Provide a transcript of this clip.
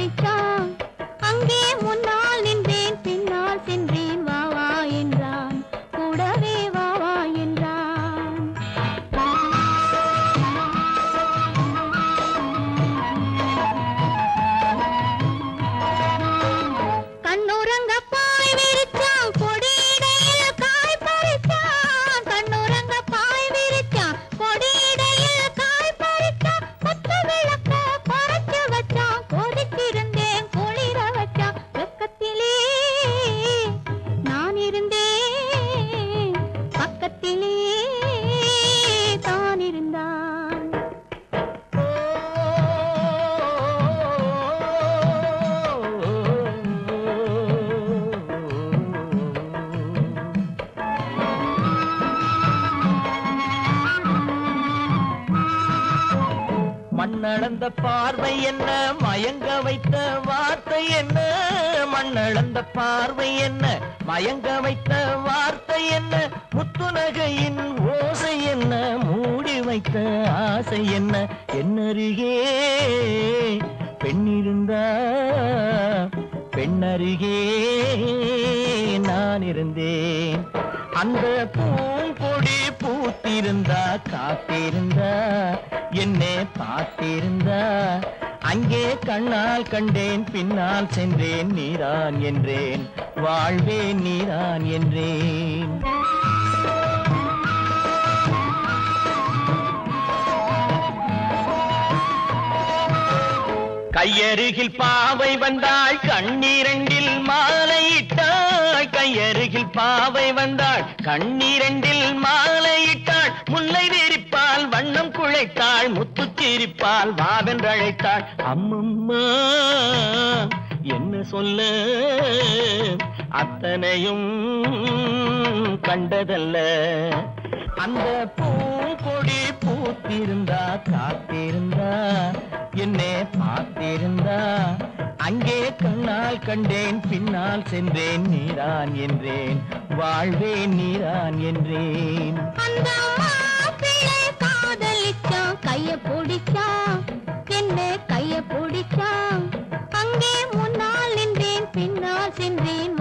பிடிச்சா மண்ணளந்த பார்வை என்ன? மயங்க வைத்த வார்த்தை என்ன? மண்ணளந்த பார்வை என்ன? மயங்க வைத்த வார்த்தை என்ன? முத்துநகையின் ஓசை என்ன? மூடி வைத்த ஆசை என்ன? என்னருகே பெண்ணிருந்தா பெண்ணருகே நான் இருந்தேன் அந்த பூங்கொடி பூத்திருந்தா காத்திருந்தா என்னை பார்த்திருந்தா. அங்கே கண்ணால் கண்டேன் பின்னால் சென்றேன் நீரான் என்றேன் வாழ்வேன் நீரான் என்றேன். கையருகில் பாவை வந்தாள் கண்ணீரண்டில் மாலையிட்டாள். கையருகில் பாவை வந்தாள் கண்ணீரண்டில் மாலையிட்டாள். முல்லை விரிப்பால் வண்ணம் குழைத்தாள் முத்து சிரிப்பால் வாவென்றழைத்தாள் அம்மம்மா என்ன சொல்ல? அத்தனையும் கண்டதல்ல. அந்த பூங்கொடி பூத்திருந்தா காத்திருந்தா என்னே பார்த்திருந்தா. அங்கே கண்ணால் கண்டேன் பின்னால் சென்றேன் நீரான் என்றேன் வாழ்வேன் நீரான் என்றேன். அந்த கைய பிடிச்சான் என்ன கைய பிடிச்சான். அங்கே முன்னால் நின்றேன் பின்னால் சென்றேன்